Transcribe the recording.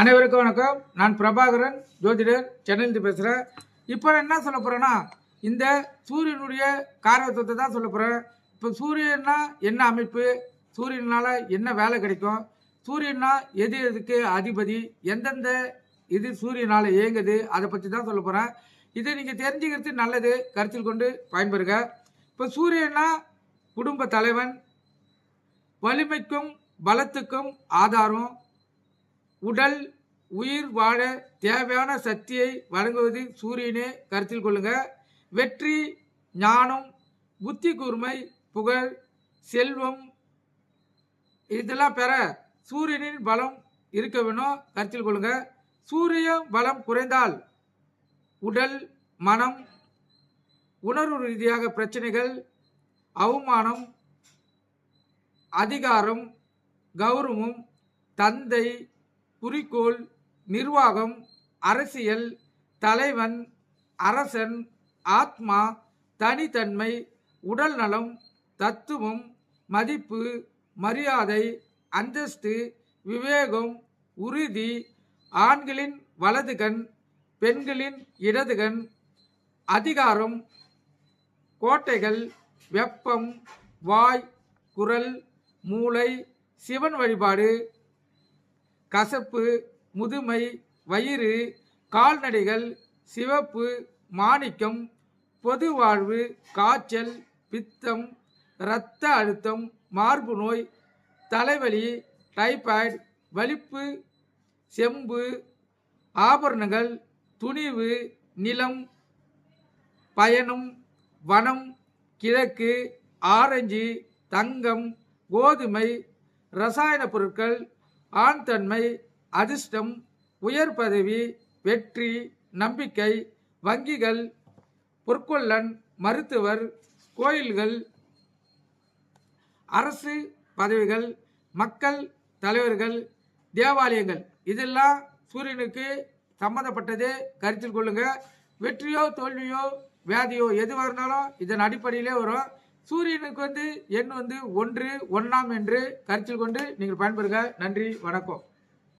அனைவருக்கும் வணக்கம். நான் பிரபாகரன் ஜோதிடர் சென்னையிலிருந்து பேசுகிறேன் இப்போ என்ன சொல்ல போகிறேன்னா இந்த சூரியனுடைய காரகத்துவத்தை தான் சொல்ல போகிறேன் இப்போ சூரியன்னா என்ன அமைப்பு? சூரியனால் என்ன வேலை கிடைக்கும்? சூரியன்னா எது எதுக்கு அதிபதி? எந்தெந்த இது சூரியனால் இயங்குது? அதை பற்றி தான் சொல்ல போகிறேன் இதை நீங்கள் தெரிஞ்சுக்கிறது நல்லது. கருத்தில் கொண்டு பயன்பெறுங்க இப்போ சூரியன்னா குடும்ப தலைவன். வலிமைக்கும் பலத்துக்கும் ஆதாரம். உடல் உயிர் வாழ தேவையான சக்தியை வழங்குவது சூரியனே. கருத்தில் கொள்ளுங்க. வெற்றி ஞானம் புத்தி கூர்மை புகழ் செல்வம் இதெல்லாம் பெற சூரியனின் பலம் இருக்க வேணும். கருத்தில் கொள்ளுங்க. சூரிய பலம் குறைந்தால் உடல் மனம் உணர்வு ரீதியாக பிரச்சனைகள் அவமானம் அதிகாரம் கௌரவம் தந்தை குறிக்கோள் நிர்வாகம் அரசியல் தலைவன் அரசன் ஆத்மா தனித்தன்மை உடல் நலம் தத்துவம் மதிப்பு மரியாதை அந்தஸ்து விவேகம் உறுதி ஆண்களின் வலதுகண் பெண்களின் இடதுகண் அதிகாரம் கோட்டைகள் வெப்பம் வாய் குரல் மூளை சிவன் வழிபாடு கசப்பு முதுமை வயிறு கால்நடைகள் சிவப்பு மாணிக்கம் பொது வாழ்வு காய்ச்சல் பித்தம் இரத்த அழுத்தம் மார்பு நோய் தலைவலி டைபாய்டு வலிப்பு செம்பு ஆபரணங்கள் துணிவு நிலம் பயணம் வனம் கிழக்கு ஆரஞ்சு தங்கம் கோதுமை ரசாயன பொருட்கள் ஆண் தன்மை அதிர்ஷ்டம் உயர் பதவி வெற்றி நம்பிக்கை வங்கிகள் பொற்கொள்ளன் மருத்துவர் கோயில்கள் அரசு பதவிகள் மக்கள் தலைவர்கள் தேவாலயங்கள். இதெல்லாம் சூரியனுக்கு சம்மந்தப்பட்டதே கருத்தில் கொள்ளுங்க. வெற்றியோ தோல்வியோ வியாதியோ எது வரணாலும் இதன் அடிப்படையிலே வரும். சூரியனுக்கு வந்து எண் வந்து ஒன்று ஒன்றாம் என்று கருத்தில் கொண்டு நீங்கள் பயன்பெறுக. நன்றி வணக்கம்.